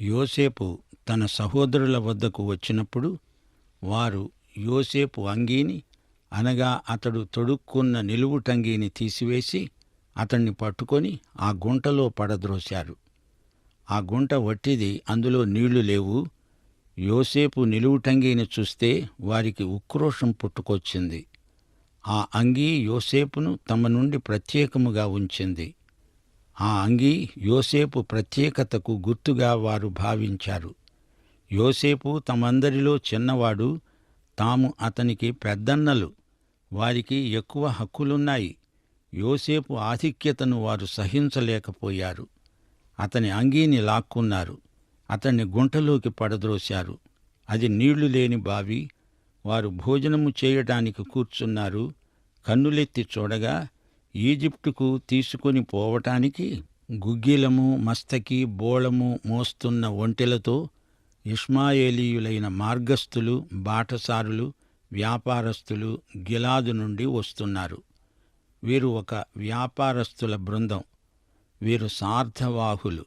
యోసేపు తన సహోదరుల వద్దకు వచ్చినప్పుడు వారు యోసేపు అంగీని అనగా అతడు తొడుక్కున్న నిలువుటంగీని తీసివేసి అతన్ని పట్టుకొని ఆ గుంటలో పడద్రోశారు. ఆ గుంట వట్టిది అందులో నీళ్ళు లేవు. యోసేపు నిలువుటంగీని చూస్తే వారికి ఉక్రోషం పుట్టుకొచ్చింది. ఆ అంగీ యోసేపును తమ నుండి ప్రత్యేకముగా ఉంచింది. ఆ అంగీ యోసేపు ప్రత్యేకతకు గుర్తుగా వారు భావించారు. యోసేపు తమందరిలో చిన్నవాడు తాము అతనికి పెద్దన్నలు వారికి ఎక్కువ హక్కులున్నాయి. యోసేపు ఆధిక్యతను వారు సహించలేకపోయారు. అతని అంగీని లాక్కున్నారు. అతన్ని గుంటలోకి పడద్రోశారు. అది నీళ్ళు లేని బావి. వారు భోజనము చేయటానికి కూర్చున్నారు. కన్నులెత్తి చూడగా ఈజిప్టుకు తీసుకొని పోవటానికి గుగ్గిలము మస్తకి బోళము మోస్తున్న ఒంటెలతో ఇష్మాయేలీయులైన మార్గస్థులు బాటసారులు వ్యాపారస్తులు గిలాదు నుండి వస్తున్నారు. వీరు ఒక వ్యాపారస్తుల బృందం. వీరు సార్థవాహులు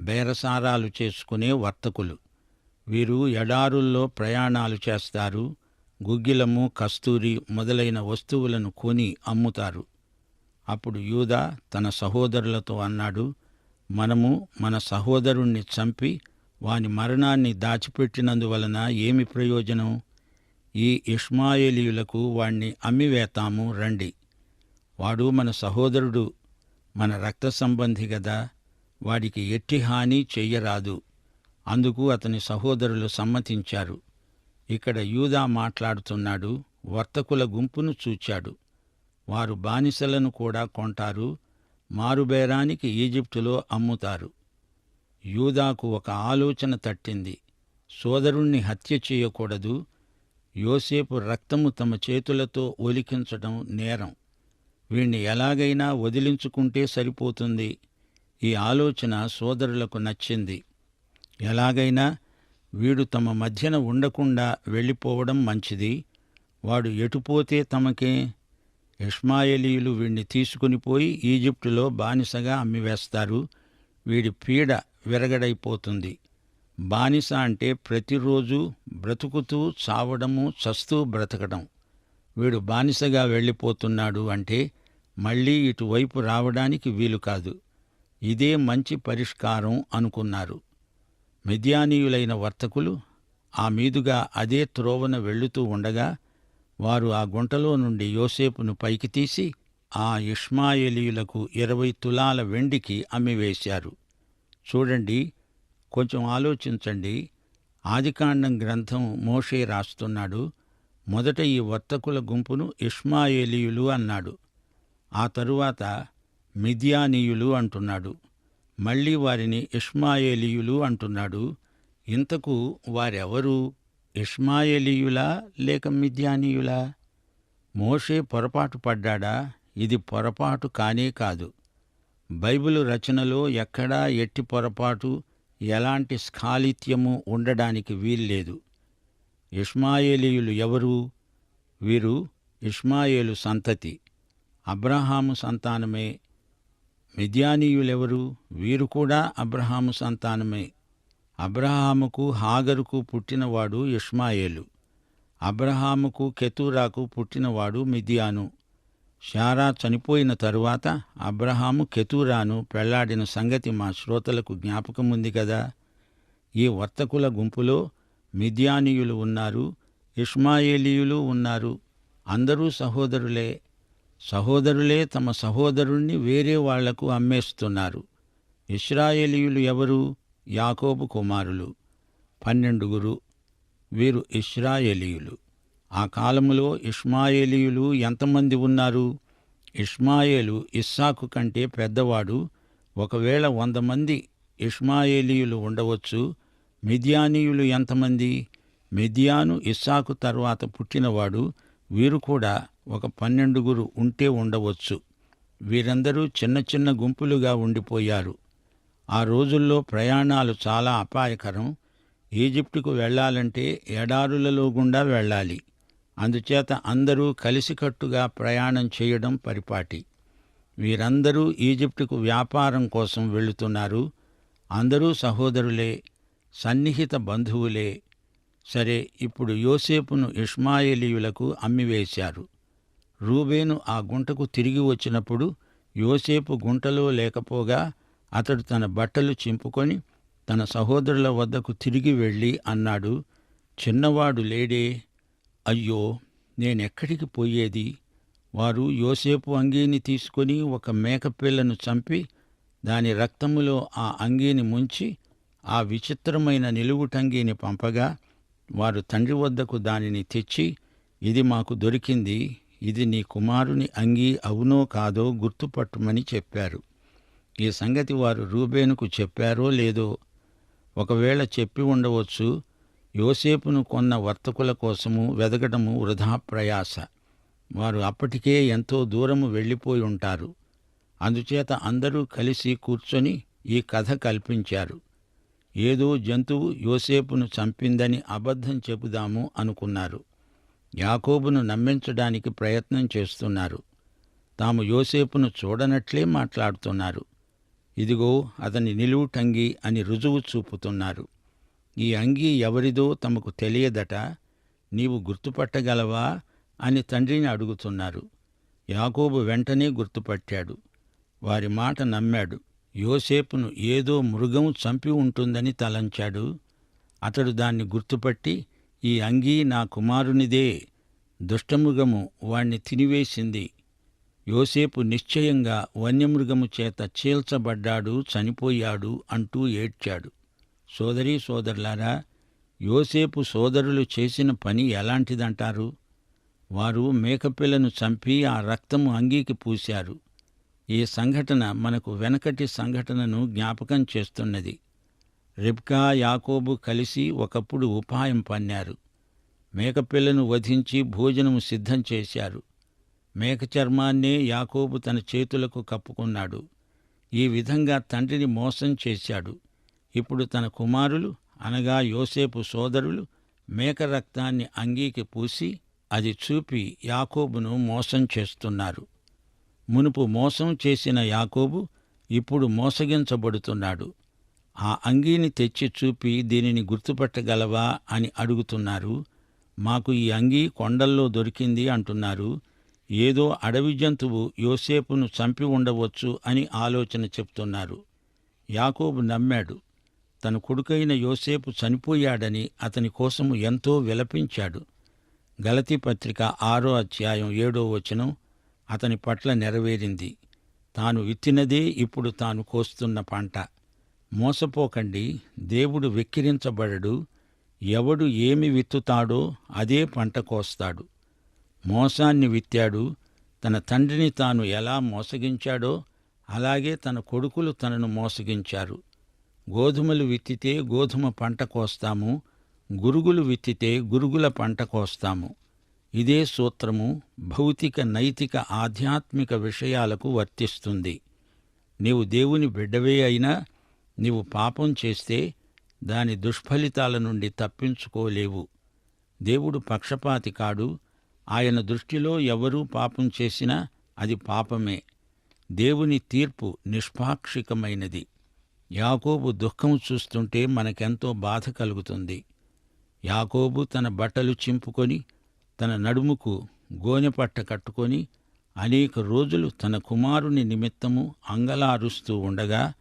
బేరసారాలు చేసుకునే వర్తకులు. వీరు ఎడారుల్లో ప్రయాణాలు చేస్తారు గుగ్గిలము కస్తూరి మొదలైన వస్తువులను కొని అమ్ముతారు. అప్పుడు యూదా తన సహోదరులతో అన్నాడు మనము మన సహోదరుణ్ణి చంపి వాని మరణాన్ని దాచిపెట్టినందువలన ఏమి ప్రయోజనం? ఈ ఇష్మాయేలీయులకు వాణ్ణి అమ్మివేతాము రండి. వాడు మన సహోదరుడు మన రక్త సంబంధి గదా వాడికి ఎట్టి హాని చెయ్యరాదు. అందుకు అతని సహోదరులు సమ్మతించారు. ఇక్కడ యూదా మాట్లాడుతున్నాడు వర్తకుల గుంపును చూచాడు. వారు బానిసలను కూడా కొంటారు మారుబేరానికి ఈజిప్టులో అమ్ముతారు. యూదాకు ఒక ఆలోచన తట్టింది. సోదరుణ్ణి హత్య చేయకూడదు యోసేపు రక్తము తమ చేతులతో ఒలికించడం నేరం. వీణ్ణి ఎలాగైనా వదిలించుకుంటే సరిపోతుంది ఈ ఆలోచన సోదరులకు నచ్చింది. ఎలాగైనా వీడు తమ మధ్యన ఉండకుండా వెళ్ళిపోవడం మంచిది వాడు ఎటుపోతే తమకే ఇష్మాయేలీయులు వీణ్ణి తీసుకుని పోయి ఈజిప్టులో బానిసగా అమ్మివేస్తారు. వీడి పీడ విరగడైపోతుంది. బానిస అంటే ప్రతిరోజు బ్రతుకుతూ చావడము చస్తూ బ్రతకడం. వీడు బానిసగా వెళ్ళిపోతున్నాడు అంటే మళ్ళీ ఇటువైపు రావడానికి వీలు కాదు. ఇదే మంచి పరిష్కారం అనుకున్నారు. మిద్యానీయులైన వర్తకులు ఆ మీదుగా అదే త్రోవన వెళ్ళుతూ ఉండగా వారు ఆ గుంటలో నుండి యోసేపును పైకి తీసి ఆ ఇష్మాయేలీయులకు ఇరవై తులాల వెండికి అమ్మివేశారు. చూడండి కొంచెం ఆలోచించండి. ఆదికాండం గ్రంథం మోషే రాస్తున్నాడు. మొదట ఈ వర్తకుల గుంపును ఇష్మాయేలీయులు అన్నాడు. ఆ తరువాత మిథియానీయులు అంటున్నాడు. మళ్ళీ వారిని ఇష్మాయేలీయులు అంటున్నాడు. ఇంతకు వారెవరు? ఇష్మాయేలీయులా లేక మిథ్యానీయులా మోషే పొరపాటు పడ్డాడా? ఇది పొరపాటు కానే కాదు. బైబిలు రచనలో ఎక్కడా ఎట్టి పొరపాటు ఎలాంటి స్ఖాళిత్యము ఉండడానికి వీల్లేదు. ఇష్మాయేలీయులు ఎవరు? వీరు ఇష్మాయేలు సంతతి. అబ్రహాము సంతానమే. మిద్యానీయులెవరు? వీరు కూడా అబ్రహాము సంతానమే. అబ్రహాముకు హాగరుకు పుట్టినవాడు ఇష్మాయేలు. అబ్రహాముకు కెతూరాకు పుట్టినవాడు మిథియాను శారా చనిపోయిన తరువాత అబ్రహాము కెతూరాను పెళ్ళాడిన సంగతి మా శ్రోతలకు జ్ఞాపకముంది కదా. ఈ వర్తకుల గుంపులో మిద్యానీయులు ఉన్నారు ఇష్మాయేలీయులు ఉన్నారు. అందరూ సహోదరులే. సహోదరులే తమ సహోదరుణ్ణి వేరే వాళ్ళకు అమ్మేస్తున్నారు. ఇస్రాయేలీయులు ఎవరు? యాకోబు కుమారులు పన్నెండుగురు వీరు ఇస్రాయేలీయులు ఆ కాలములో ఇష్మాయేలీయులు ఎంతమంది ఉన్నారు? ఇష్మాయేలు ఇస్సాకు కంటే పెద్దవాడు. ఒకవేళ వంద మంది ఇష్మాయేలీయులు ఉండవచ్చు మిథియానీయులు ఎంతమంది? మిథియాను ఇస్సాకు తర్వాత పుట్టినవాడు వీరు కూడా ఒక పన్నెండుగురు ఉంటే ఉండవచ్చు. వీరందరూ చిన్న చిన్న గుంపులుగా ఉండిపోయారు. ఆ రోజుల్లో ప్రయాణాలు చాలా అపాయకరం. ఈజిప్టుకు వెళ్ళాలంటే ఎడారులలో గుండా వెళ్ళాలి. అందుచేత అందరూ కలిసికట్టుగా ప్రయాణం చేయడం పరిపాటి. వీరందరూ ఈజిప్టుకు వ్యాపారం కోసం వెళుతున్నారు. అందరూ సహోదరులే సన్నిహిత బంధువులే. సరే ఇప్పుడు యోసేపును ఇష్మాయేలీయులకు అమ్మివేశారు. రూబేను ఆ గుంటకు తిరిగి వచ్చినప్పుడు యోసేపు గుంటలో లేకపోగా అతడు తన బట్టలు చింపుకొని తన సహోదరుల వద్దకు తిరిగి వెళ్ళి అన్నాడు చిన్నవాడు లేడే. అయ్యో నేనెక్కడికి పోయేది? వారు యోసేపు అంగీని తీసుకొని ఒక మేకపిల్లను చంపి దాని రక్తములో ఆ అంగీని ముంచి ఆ విచిత్రమైన నిలువుటంగీని పంపగా వారు తండ్రి వద్దకు దానిని తెచ్చి ఇది మాకు దొరికింది. ఇది నీ కుమారుని అంగీ అవునో కాదో గుర్తుపట్టమని చెప్పారు. ఈ సంగతి వారు రూబేనుకు చెప్పారో లేదో ఒకవేళ చెప్పి ఉండవచ్చు యోసేపును కొన్న వర్తకుల కోసము వెదగటము వృధా ప్రయాస. వారు అప్పటికే ఎంతో దూరము వెళ్ళిపోయి ఉంటారు. అందుచేత అందరూ కలిసి కూర్చొని ఈ కథ కల్పించారు. ఏదో జంతువు యోసేపును చంపిందని అబద్ధం చెబుదాము అనుకున్నారు. యాకోబును నమ్మించడానికి ప్రయత్నం చేస్తున్నారు. తాము యోసేపును చూడనట్లే మాట్లాడుతున్నారు. ఇదిగో అతని నిలువుటంగి అని రుజువు చూపుతున్నారు. ఈ అంగీ ఎవరిదో తమకు తెలియదట నీవు గుర్తుపట్టగలవా అని తండ్రిని అడుగుతున్నారు. యాకోబు వెంటనే గుర్తుపట్టాడు. వారి మాట నమ్మాడు. యోసేపును ఏదో మృగం చంపి ఉంటుందని తలంచాడు. అతడు దాన్ని గుర్తుపట్టి ఈ అంగీ నా కుమారునిదే దుష్టమృగము వాణ్ణి తినివేసింది. యోసేపు నిశ్చయంగా వన్యమృగము చేత చీల్చబడ్డాడు చనిపోయాడు అంటూ ఏడ్చాడు. సోదరీ సోదరులారా యోసేపు సోదరులు చేసిన పని ఎలాంటిదంటారు? వారు మేకపిల్లను చంపి ఆ రక్తము అంగీకి పూశారు. ఈ సంఘటన మనకు వెనకటి సంఘటనను జ్ఞాపకం చేస్తున్నది. రిబ్కా యాకోబు కలిసి ఒకప్పుడు ఉపాయం పన్నారు. మేకపిల్లను వధించి భోజనము సిద్ధం చేశారు. మేకచర్మాన్నే యాకోబు తన చేతులకు కప్పుకున్నాడు. ఈ విధంగా తండ్రిని మోసం చేశాడు. ఇప్పుడు తన కుమారులు అనగా యోసేపు సోదరులు మేక రక్తాన్ని అంగీకి పూసి అది చూపి యాకోబును మోసం చేస్తున్నారు. మునుపు మోసం చేసిన యాకోబు ఇప్పుడు మోసగించబడుతున్నాడు. ఆ అంగీని తెచ్చి చూపి దీనిని గుర్తుపట్టగలవా అని అడుగుతున్నారు. మాకు ఈ అంగీ కొండల్లో దొరికింది అంటున్నారు. ఏదో అడవి జంతువు యోసేపును చంపి ఉండవచ్చు అని ఆలోచన చెప్తున్నారు. యాకోబు నమ్మాడు తన కొడుకైన యోసేపు చనిపోయాడని అతని కోసము ఎంతో విలపించాడు. గలతీ పత్రిక ఆరో అధ్యాయం ఏడో వచనం అతని పట్ల నెరవేరింది. తాను విత్తినదే ఇప్పుడు తాను కోస్తున్న పంట. మోసపోకండి దేవుడు వెక్కిరించబడడు ఎవడు ఏమి విత్తుతాడో అదే పంట కోస్తాడు. మోసాన్ని విత్తాడు. తన తండ్రిని తాను ఎలా మోసగించాడో అలాగే తన కొడుకులు తనను మోసగించారు. గోధుమలు విత్తితే గోధుమ పంట కోస్తాము గురుగులు విత్తితే గురుగుల పంట కోస్తాము. ఇదే సూత్రము భౌతిక నైతిక ఆధ్యాత్మిక విషయాలకు వర్తిస్తుంది. నీవు దేవుని బిడ్డవే అయినా నీవు పాపం చేస్తే దాని దుష్ఫలితాల నుండి తప్పించుకోలేవు. దేవుడు పక్షపాతి కాడు ఆయన దృష్టిలో ఎవరూ పాపం చేసినా అది పాపమే. దేవుని తీర్పు నిష్పాక్షికమైనది. యాకోబు దుఃఖం చూస్తుంటే మనకెంతో బాధ కలుగుతుంది. యాకోబు తన బట్టలు చింపుకొని తన నడుముకు గోనెపట్ట కట్టుకొని అనేక రోజులు తన కుమారుని నిమిత్తము అంగలారుస్తూ ఉండగా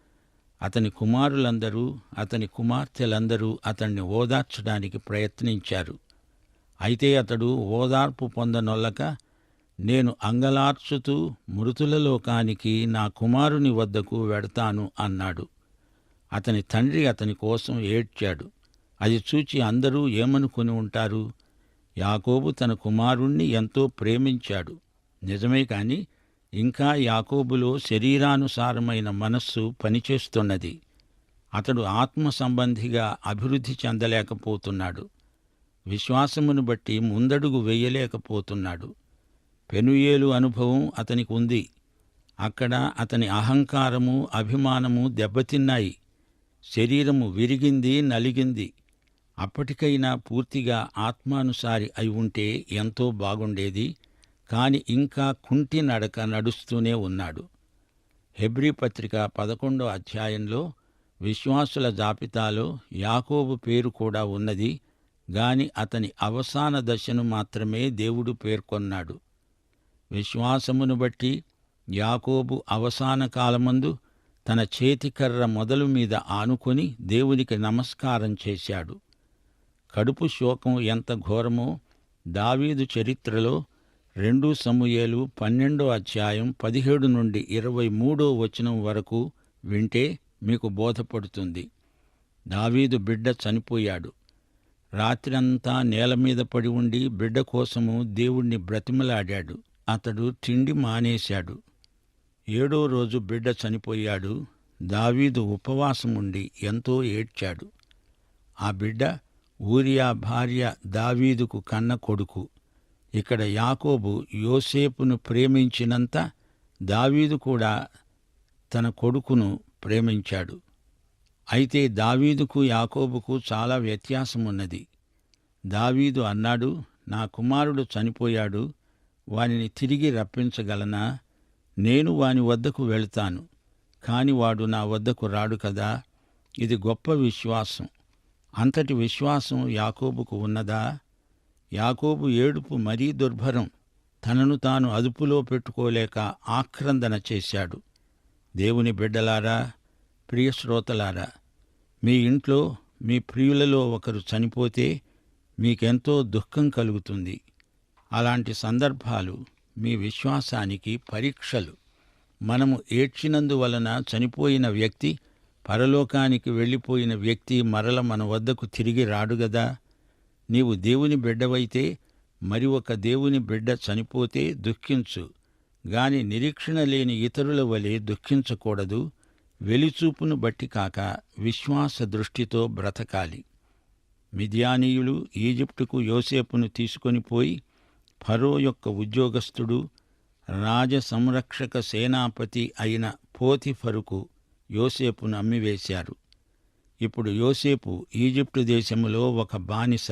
అతని కుమారులందరూ అతని కుమార్తెలందరూ అతన్ని ఓదార్చడానికి ప్రయత్నించారు. అయితే అతడు ఓదార్పు పొందనొల్లక నేను అంగలార్చుతూ మృతుల లోకానికి నా కుమారుని వద్దకు వెడతాను అన్నాడు. అతని తండ్రి అతని కోసం ఏడ్చాడు. అది చూచి అందరూ ఏమనుకుని ఉంటారు? యాకోబు తన కుమారుణ్ణి ఎంతో ప్రేమించాడు. నిజమే కాని ఇంకా యాకోబులో శరీరానుసారమైన మనస్సు పనిచేస్తున్నది. అతడు ఆత్మ సంబంధిగా అభివృద్ధి చెందలేకపోతున్నాడు. విశ్వాసమును బట్టి ముందడుగు వెయ్యలేకపోతున్నాడు పెనుయేలు అనుభవం అతనికి ఉంది అక్కడ అతని అహంకారము అభిమానము దెబ్బతిన్నాయి. శరీరము విరిగింది నలిగింది. అప్పటికైనా పూర్తిగా ఆత్మానుసారి అయి ఉంటే ఎంతో బాగుండేది. కాని ఇంకా కుంటి నడక నడుస్తూనే ఉన్నాడు. హెబ్రీ పత్రిక పదకొండో అధ్యాయంలో విశ్వాసుల జాబితాలో యాకోబు పేరు కూడా ఉన్నది. గాని అతని అవసాన దశను మాత్రమే దేవుడు పేర్కొన్నాడు. విశ్వాసమును బట్టి యాకోబు అవసాన కాలమందు తన చేతికర్ర మొదలు మీద ఆనుకొని దేవునికి నమస్కారం చేశాడు. కడుపు శోకం ఎంత ఘోరమో దావీదు చరిత్రలో రెండు సమూయేలు పన్నెండో అధ్యాయం పదిహేడు నుండి ఇరవై మూడో వచనం వరకు వింటే మీకు బోధపడుతుంది. దావీదు బిడ్డ చనిపోయాడు. రాత్రంతా నేల మీద పడి ఉండి బిడ్డ కోసము దేవుణ్ణి బ్రతిమలాడాడు. అతడు తిండి మానేశాడు. ఏడో రోజు బిడ్డ చనిపోయాడు. దావీదు ఉపవాసం ఉండి ఎంతో ఏడ్చాడు. ఆ బిడ్డ ఊరియా భార్య దావీదుకు కన్న కొడుకు. ఇక్కడ యాకోబు యోసేపును ప్రేమించినంత దావీదు కూడా తన కొడుకును ప్రేమించాడు. అయితే దావీదుకు యాకోబుకు చాలా వ్యత్యాసం ఉన్నది దావీదు అన్నాడు నా కుమారుడు చనిపోయాడు వానిని తిరిగి రప్పించగలనా? నేను వాని వద్దకు వెళ్తాను కాని వాడు నా వద్దకు రాడు కదా? ఇది గొప్ప విశ్వాసం. అంతటి విశ్వాసం యాకోబుకు ఉన్నదా? యాకోబు ఏడుపు మరీ దుర్భరం. తనను తాను అదుపులో పెట్టుకోలేక ఆక్రందన చేశాడు. దేవుని బిడ్డలారా ప్రియశ్రోతలారా మీ ఇంట్లో మీ ప్రియులలో ఒకరు చనిపోతే మీకెంతో దుఃఖం కలుగుతుంది. అలాంటి సందర్భాలు మీ విశ్వాసానికి పరీక్షలు. మనము ఏడ్చినందువలన చనిపోయిన వ్యక్తి పరలోకానికి వెళ్ళిపోయిన వ్యక్తి మరల మన వద్దకు తిరిగి రాడు గదా? నీవు దేవుని బిడ్డవైతే మరి ఒక దేవుని బిడ్డ చనిపోతే దుఃఖించు. గాని నిరీక్షణ లేని ఇతరుల వలె దుఃఖించకూడదు. వెలిచూపును బట్టి కాక విశ్వాస దృష్టితో బ్రతకాలి. మిద్యానీయులు ఈజిప్టుకు యోసేపును తీసుకొని పోయి ఫరో యొక్క ఉద్యోగస్తుడు రాజ సంరక్షక సేనాపతి అయిన పోతిఫరుకు యోసేపును అమ్మివేశారు. ఇప్పుడు యోసేపు ఈజిప్టు దేశములో ఒక బానిస